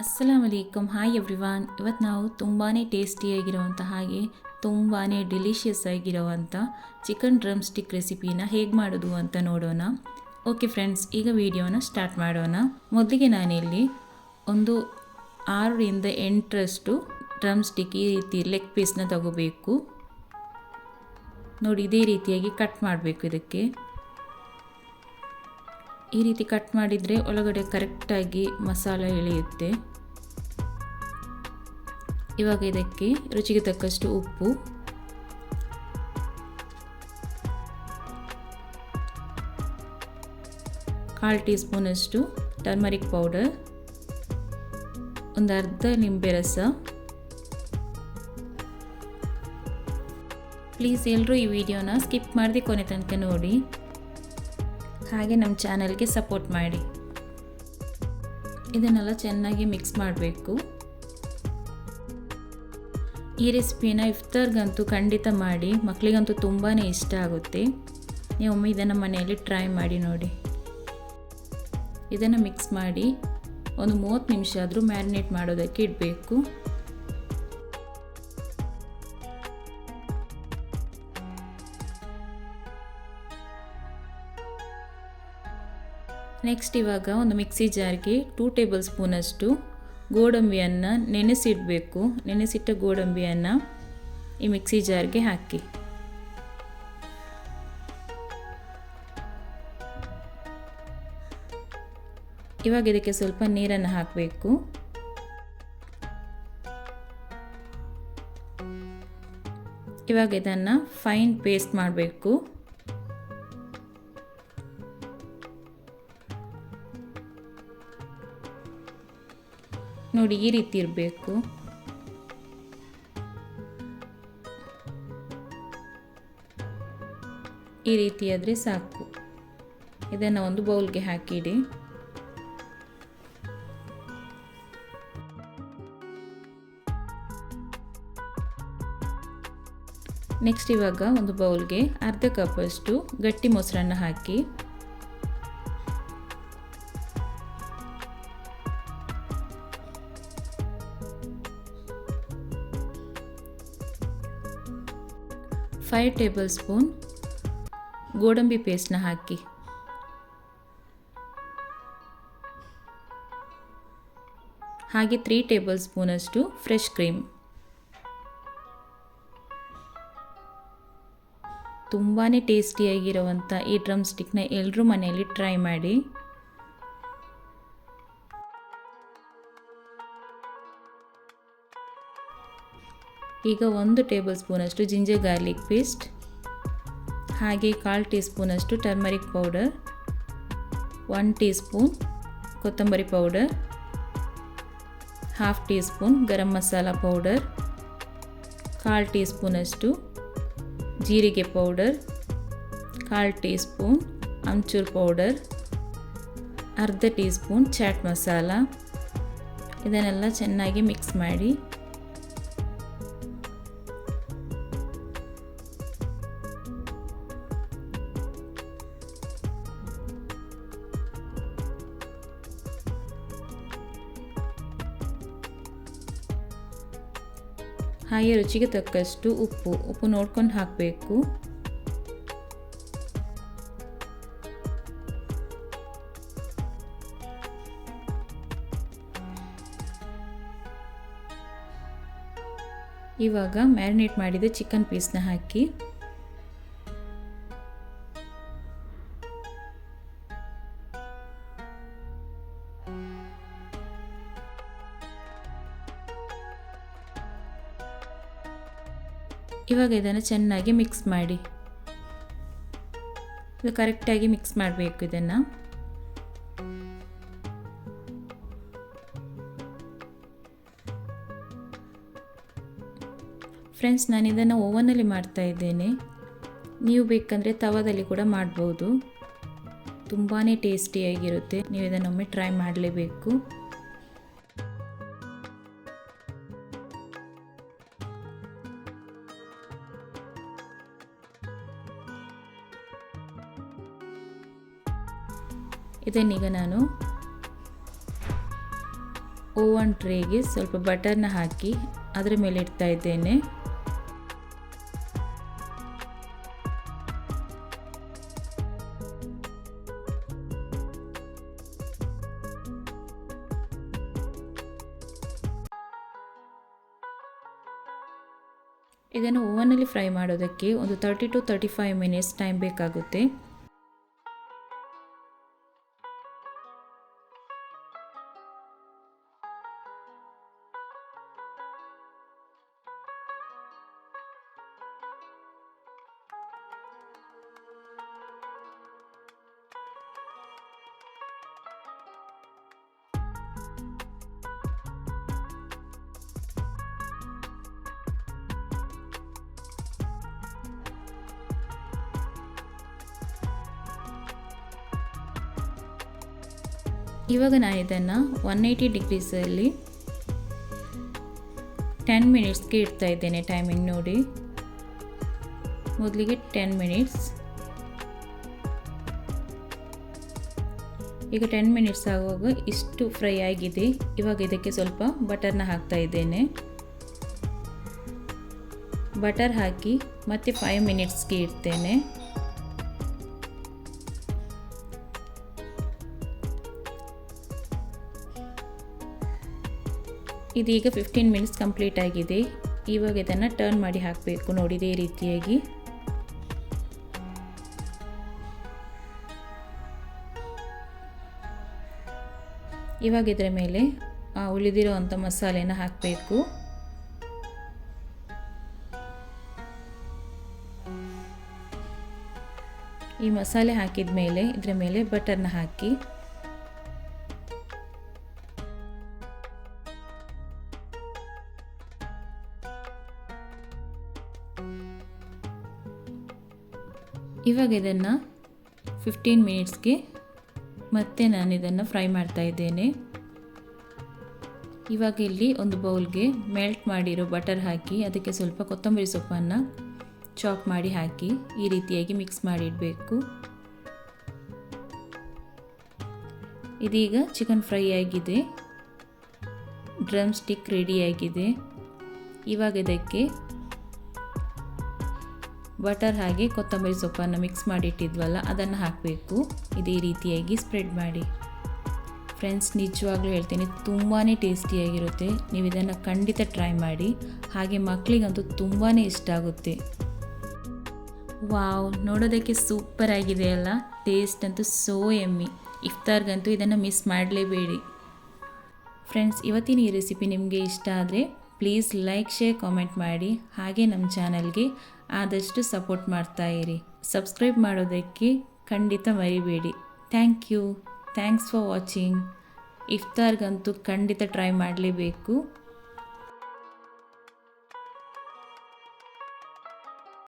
ಅಸ್ಸಲಾಮ್ alaikum hi everyone. ಇವತ್ತು ನಾವು ತುಂಬಾ ಟೇಸ್ಟಿಯಾಗಿರುವಂಥ ಹಾಗೆ ತುಂಬಾ ಡಿಲಿಷಿಯಸ್ ಆಗಿರುವಂಥ ಚಿಕನ್ ಡ್ರಮ್ ಸ್ಟಿಕ್ ರೆಸಿಪಿನ ಹೇಗೆ ಮಾಡೋದು ಅಂತ ನೋಡೋಣ. ಓಕೆ ಫ್ರೆಂಡ್ಸ್, ಈಗ ವಿಡಿಯೋನ ಸ್ಟಾರ್ಟ್ ಮಾಡೋಣ. ಮೊದಲಿಗೆ ನಾನಿಲ್ಲಿ ಒಂದು ಆರರಿಂದ ಎಂಟರಷ್ಟು ಡ್ರಮ್ ಸ್ಟಿಕ್ ಈ ರೀತಿ ಲೆಗ್ ಪೀಸ್ನ ತಗೋಬೇಕು. ನೋಡಿ, ಇದೇ ರೀತಿಯಾಗಿ ಕಟ್ ಮಾಡಬೇಕು ಇದಕ್ಕೆ. ಈ ರೀತಿ ಕಟ್ ಮಾಡಿದರೆ ಒಳಗಡೆ ಕರೆಕ್ಟಾಗಿ ಮಸಾಲ ಎಳೆಯುತ್ತೆ. ಇವಾಗ ಇದಕ್ಕೆ ರುಚಿಗೆ ತಕ್ಕಷ್ಟು ಉಪ್ಪು. ಕಾಲು ಟೀ ಸ್ಪೂನಷ್ಟು ಟರ್ಮರಿಕ್ ಪೌಡರ್ ಒಂದು ಅರ್ಧ ನಿಂಬೆ ರಸ. ಪ್ಲೀಸ್ ಎಲ್ಲರೂ ಈ ವಿಡಿಯೋನ ಸ್ಕಿಪ್ ಮಾಡದೆ ಕೊನೆ ತನಕ ನೋಡಿ. ಹಾಗೆ ನಮ್ಮ ಚಾನಲ್ಗೆ ಸಪೋರ್ಟ್ ಮಾಡಿ. ಇದನ್ನೆಲ್ಲ ಚೆನ್ನಾಗಿ ಮಿಕ್ಸ್ ಮಾಡಬೇಕು. ಈ ರೆಸಿಪಿನ ಇಫ್ತಾರ್ಗಂತೂ ಖಂಡಿತ ಮಾಡಿ ಮಕ್ಕಳಿಗಂತೂ ತುಂಬಾ ಇಷ್ಟ ಆಗುತ್ತೆ. ನೀವು ಒಮ್ಮೆ ಇದನ್ನು ಮನೆಯಲ್ಲಿ ಟ್ರೈ ಮಾಡಿ ನೋಡಿ. ಇದನ್ನು ಮಿಕ್ಸ್ ಮಾಡಿ ಒಂದು ಮೂವತ್ತು ನಿಮಿಷ ಆದರೂ ಮ್ಯಾರಿನೇಟ್ ಮಾಡೋದಕ್ಕೆ ಇಡಬೇಕು. ನೆಕ್ಸ್ಟ್ ಇವಾಗ ಒಂದು ಮಿಕ್ಸಿ ಜಾರ್ಗೆ ಟೂ ಟೇಬಲ್ ಸ್ಪೂನಷ್ಟು ಗೋಡಂಬಿಯನ್ನು ನೆನೆಸಿಡಬೇಕು. ನೆನೆಸಿಟ್ಟ ಗೋಡಂಬಿಯನ್ನು ಈ ಮಿಕ್ಸಿ ಜಾರ್ಗೆ ಹಾಕಿ. ಇವಾಗ ಇದಕ್ಕೆ ಸ್ವಲ್ಪ ನೀರನ್ನು ಹಾಕಬೇಕು. ಇವಾಗ ಇದನ್ನು ಫೈನ್ ಪೇಸ್ಟ್ ಮಾಡಬೇಕು. ನೋಡಿ ಈ ರೀತಿ ಇರಬೇಕು. ಈ ರೀತಿ ಆದರೆ ಸಾಕು. ಇದನ್ನು ಒಂದು ಬೌಲ್ಗೆ ಹಾಕಿಡಿ. ನೆಕ್ಸ್ಟ್ ಇವಾಗ ಒಂದು ಬೌಲ್ಗೆ ಅರ್ಧ ಕಪ್ಪಷ್ಟು ಗಟ್ಟಿ ಮೊಸರನ್ನು ಹಾಕಿ. ಫೈವ್ ಟೇಬಲ್ ಸ್ಪೂನ್ ಗೋಡಂಬಿ ಪೇಸ್ಟ್ನ ಹಾಕಿ. ಹಾಗೆ ತ್ರೀ ಟೇಬಲ್ ಸ್ಪೂನಷ್ಟು ಫ್ರೆಶ್ ಕ್ರೀಮ್ ತುಂಬಾ ಟೇಸ್ಟಿಯಾಗಿರುವಂಥ ಈ ಡ್ರಮ್ ಸ್ಟಿಕ್ನ ಎಲ್ಲರೂ ಮನೆಯಲ್ಲಿ ಟ್ರೈ ಮಾಡಿ. ಈಗ ಒಂದು ಟೇಬಲ್ ಸ್ಪೂನಷ್ಟು ಜಿಂಜರ್ ಗಾರ್ಲಿಕ್ ಪೇಸ್ಟ್, ಹಾಗೆ ಕಾಲು ಟೀ ಸ್ಪೂನಷ್ಟು turmeric powder, one teaspoon ಕೊತ್ತಂಬರಿ powder, half teaspoon garam masala powder, ಕಾಲು ಟೀ ಸ್ಪೂನಷ್ಟು ಜೀರಿಗೆ ಪೌಡರ್, ಕಾಲು ಟೀ ಸ್ಪೂನ್ ಅಮ್ಚೂರ್ ಪೌಡರ್, ಅರ್ಧ ಟೀ ಸ್ಪೂನ್ ಚಾಟ್ ಮಸಾಲ. ಇದನ್ನೆಲ್ಲ ಚೆನ್ನಾಗಿ ಮಿಕ್ಸ್ ಮಾಡಿ ಹಾಗೆ ರುಚಿಗೆ ತಕ್ಕಷ್ಟು ಉಪ್ಪು ಉಪ್ಪು ನೋಡ್ಕೊಂಡು ಹಾಕಬೇಕು. ಇವಾಗ ಮ್ಯಾರಿನೇಟ್ ಮಾಡಿದ ಚಿಕನ್ ಪೀಸ್ನ ಹಾಕಿ. ಇವಾಗ ಇದನ್ನು ಚೆನ್ನಾಗಿ ಮಿಕ್ಸ್ ಮಾಡಿ. ಇದು ಕರೆಕ್ಟಾಗಿ ಮಿಕ್ಸ್ ಮಾಡಬೇಕು ಇದನ್ನು. ಫ್ರೆಂಡ್ಸ್ ನಾನು ಇದನ್ನು ಓವನಲ್ಲಿ ಮಾಡ್ತಾ ಇದ್ದೇನೆ. ನೀವು ಬೇಕಂದರೆ ತವದಲ್ಲಿ ಕೂಡ ಮಾಡ್ಬೋದು. ತುಂಬಾ ಟೇಸ್ಟಿಯಾಗಿರುತ್ತೆ ನೀವು ಇದನ್ನೊಮ್ಮೆ ಟ್ರೈ ಮಾಡಲೇಬೇಕು. ಇದನ್ನೀಗ ನಾನು ಓವನ್ ಟ್ರೇಗೆ ಸ್ವಲ್ಪ ಬಟರ್ನ ಹಾಕಿ ಅದರ ಮೇಲೆ ಇಡ್ತಾ ಇದ್ದೇನೆ. ಇದನ್ನು ಓವನಲ್ಲಿ ಫ್ರೈ ಮಾಡೋದಕ್ಕೆ ಒಂದು thirty to thirty five minutes time ಬೇಕಾಗುತ್ತೆ. ಇವಾಗ ನಾನು ಇದನ್ನು ಒನ್ ಏಯ್ಟಿ ಡಿಗ್ರೀಸಲ್ಲಿ ಟೆನ್ ಮಿನಿಟ್ಸ್ಗೆ ಇಡ್ತಾ ಇದ್ದೇನೆ ಟೈಮಿಂಗ್ ನೋಡಿ. ಮೊದಲಿಗೆ ಟೆನ್ ಮಿನಿಟ್ಸ್ ಈಗ ಟೆನ್ ಮಿನಿಟ್ಸ್ ಆಗುವಾಗ ಇಷ್ಟು ಫ್ರೈ ಆಗಿದೆ. ಇವಾಗ ಇದಕ್ಕೆ ಸ್ವಲ್ಪ ಬಟರ್ನ ಹಾಕ್ತಾ ಇದ್ದೇನೆ. ಬಟರ್ ಹಾಕಿ ಮತ್ತೆ ಫೈವ್ ಮಿನಿಟ್ಸ್ಗೆ ಇಡ್ತೇನೆ. ಇದೀಗ ಫಿಫ್ಟೀನ್ ಮಿನಿಟ್ಸ್ ಕಂಪ್ಲೀಟ್ ಆಗಿದೆ. ಇವಾಗ ಇದನ್ನು ಟರ್ನ್ ಮಾಡಿ ಹಾಕಬೇಕು ನೋಡಿ ಇದೇ ರೀತಿಯಾಗಿ. ಇವಾಗ ಇದರ ಮೇಲೆ ಉಳಿದಿರೋ ಅಂಥ ಮಸಾಲೆನ ಹಾಕಬೇಕು. ಈ ಮಸಾಲೆ ಹಾಕಿದ ಮೇಲೆ ಇದರ ಮೇಲೆ ಬಟರ್ನ ಹಾಕಿ. ಇವಾಗ ಇದನ್ನು ಫಿಫ್ಟೀನ್ ಮಿನಿಟ್ಸ್ಗೆ ಮತ್ತೆ ನಾನು ಇದನ್ನು ಫ್ರೈ ಮಾಡ್ತಾ ಇದ್ದೇನೆ. ಇವಾಗ ಇಲ್ಲಿ ಒಂದು ಬೌಲ್ಗೆ ಮೆಲ್ಟ್ ಮಾಡಿರೋ ಬಟರ್ ಹಾಕಿ, ಅದಕ್ಕೆ ಸ್ವಲ್ಪ ಕೊತ್ತಂಬರಿ ಸೊಪ್ಪನ್ನು ಚಾಪ್ ಮಾಡಿ ಹಾಕಿ, ಈ ರೀತಿಯಾಗಿ ಮಿಕ್ಸ್ ಮಾಡಿಡಬೇಕು. ಇದೀಗ ಚಿಕನ್ ಫ್ರೈ ಆಗಿದೆ. ಡ್ರಮ್ ಸ್ಟಿಕ್ ರೆಡಿಯಾಗಿದೆ ಇವಾಗ ಇದಕ್ಕೆ ಬಟರ್ ಹಾಗೆ ಕೊತ್ತಂಬರಿ ಸೊಪ್ಪನ್ನು ಮಿಕ್ಸ್ ಮಾಡಿಟ್ಟಿದ್ವಲ್ಲ, ಅದನ್ನು ಹಾಕಬೇಕು. ಇದೇ ರೀತಿಯಾಗಿ ಸ್ಪ್ರೆಡ್ ಮಾಡಿ. ಫ್ರೆಂಡ್ಸ್ ನಿಜವಾಗ್ಲೂ ಹೇಳ್ತೀನಿ ತುಂಬಾ ಟೇಸ್ಟಿಯಾಗಿರುತ್ತೆ. ನೀವು ಇದನ್ನು ಖಂಡಿತ ಟ್ರೈ ಮಾಡಿ. ಹಾಗೆ ಮಕ್ಕಳಿಗಂತೂ ತುಂಬಾ ಇಷ್ಟ ಆಗುತ್ತೆ. ವಾವ್, ನೋಡೋದಕ್ಕೆ ಸೂಪರ್ ಆಗಿದೆ ಅಲ್ಲ? ಟೇಸ್ಟ್ ಅಂತೂ ಸೋ ಎಮ್ಮಿ ಇಫ್ತಾರ್ಗಂತೂ ಇದನ್ನು ಮಿಸ್ ಮಾಡಲೇಬೇಡಿ. ಫ್ರೆಂಡ್ಸ್ ಇವತ್ತಿನ ಈ ರೆಸಿಪಿ ನಿಮಗೆ ಇಷ್ಟ ಆದರೆ ಪ್ಲೀಸ್ ಲೈಕ್ ಶೇರ್ ಕಾಮೆಂಟ್ ಮಾಡಿ. ಹಾಗೆ ನಮ್ಮ ಚಾನಲ್ಗೆ ಆದಷ್ಟು ಸಪೋರ್ಟ್ ಮಾಡ್ತಾ ಇರಿ. ಸಬ್ಸ್ಕ್ರೈಬ್ ಮಾಡೋದಕ್ಕೆ ಖಂಡಿತ ಮರಿಬೇಡಿ. Thank you thanks for watching ಇಫ್ತಾರ್ಗಂತೂ ಖಂಡಿತ ಟ್ರೈ ಮಾಡಲೇಬೇಕು.